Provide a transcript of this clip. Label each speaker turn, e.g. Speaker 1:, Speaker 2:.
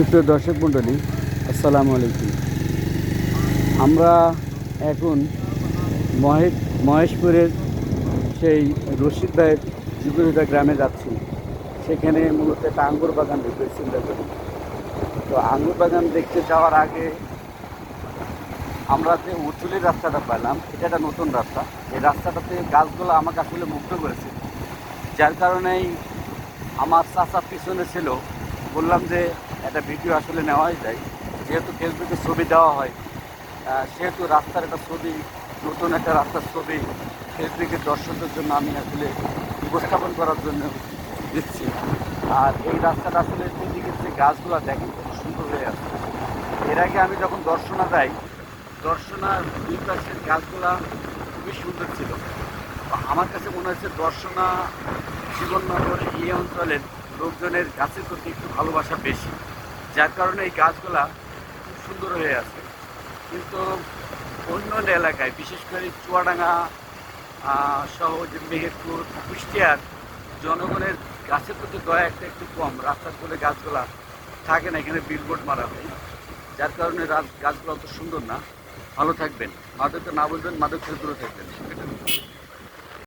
Speaker 1: সুপ্রিয় দর্শক মণ্ডলী, আসসালামু আলাইকুম। আমরা এখন মহে মহেশপুরের সেই রশিদ ভাইয়ের জীবনতা গ্রামে যাচ্ছি। সেখানে মূলত একটা আঙ্গুর বাগান দেখতে চিন্তা করি। তো আঙ্গুর বাগান দেখতে যাওয়ার আগে আমরা যে উঁচুলির রাস্তাটা পেলাম এটা একটা নতুন রাস্তা। এই রাস্তাটাতে গাছগুলো আমাকে আসলে মুগ্ধ করেছে। যার কারণেই আমার চাচা পিছনে ছিল বললাম যে একটা ভিডিও আসলে নেওয়াই যায়। যেহেতু ফেসবুকে ছবি দেওয়া হয় সেহেতু রাস্তার একটা ছবি, নতুন একটা রাস্তার ছবি ফেসবুকের দর্শকদের জন্য আমি আসলে উপস্থাপন করার জন্য দিচ্ছি। আর এই রাস্তাটা আসলে দুদিকের যে গাছগুলো দেখেন খুব সুন্দর হয়ে আছে। এর আগে আমি যখন দর্শনা যাই দর্শনার দুই পাশের গাছগুলা খুবই সুন্দর ছিল। আমার কাছে মনে হচ্ছে দর্শনা জীবননগর এই অঞ্চলের লোকজনের গাছের প্রতি একটু ভালোবাসা বেশি, যার কারণে এই গাছগুলা খুব সুন্দর হয়ে আছে। কিন্তু অন্য অন্য এলাকায়, বিশেষ করে চুয়াডাঙ্গা সহ যে মেহেরপুর, কুষ্টিয়ার, জনগণের গাছের প্রতি দয়া একটা একটু কম। রাস্তার কোলে গাছগুলা থাকে না, এখানে বিলবোর্ড মারা হয়। যার কারণে গাছগুলো অত সুন্দর না। ভালো থাকবেন। মাদককে না বলবেন মাদক থেকে দূরে থাকবেন।